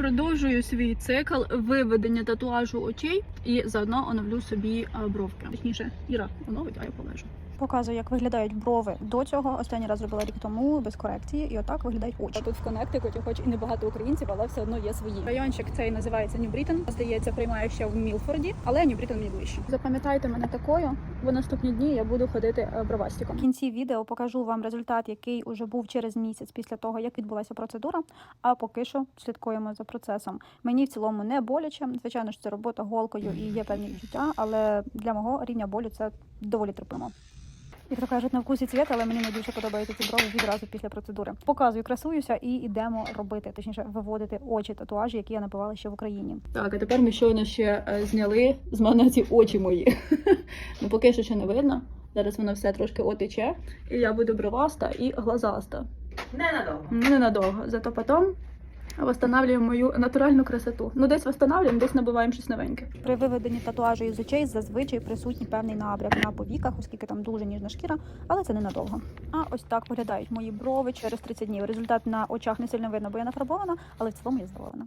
Продовжую свій цикл виведення татуажу очей і заодно оновлю собі е, бровки. Точніше, Іра оновить, а я полежу. Показую, як виглядають брови до цього. Останній раз зробила рік тому без корекції, і отак виглядають очі. Тут в Коннектикуті, хоч і не багато українців, але все одно є свої. Райончик цей називається Нью-Брітон. Здається, приймаю ще в Мілфорді, але Нью-Брітон мені ближче. Запам'ятайте мене такою. В наступні дні я буду ходити е, бровастиком. В кінці відео покажу вам результат, який уже був через місяць після того, як відбулася процедура. А поки що слідкуємо за процесом. Мені в цілому не боляче. Звичайно ж, це робота голкою і є певні відчуття, але для мого рівня болю це доволі терпимо. Як то кажуть, на вкус і цвіт, але мені найбільше подобаються ці брови відразу після процедури. Показую, красуюся і йдемо робити, точніше, виводити очі татуажі, які я набивала ще в Україні. Так, а тепер ми щойно ще е, зняли з мене ці очі мої. ну поки що ще не видно. Зараз воно все трошки отече, і я буду броваста і глазаста. Ненадовго. Ненадовго. Зато потім восстанавливаємо мою натуральну красоту. Ну, десь восстанавливаємо, десь набиваємо щось новеньке. При виведенні татуажу із очей зазвичай присутній певний набряк на повіках, оскільки там дуже ніжна шкіра, але це ненадовго. А ось так виглядають мої брови через 30 днів. Результат на очах не сильно видно, бо я нафарбована, але в цілому я задоволена.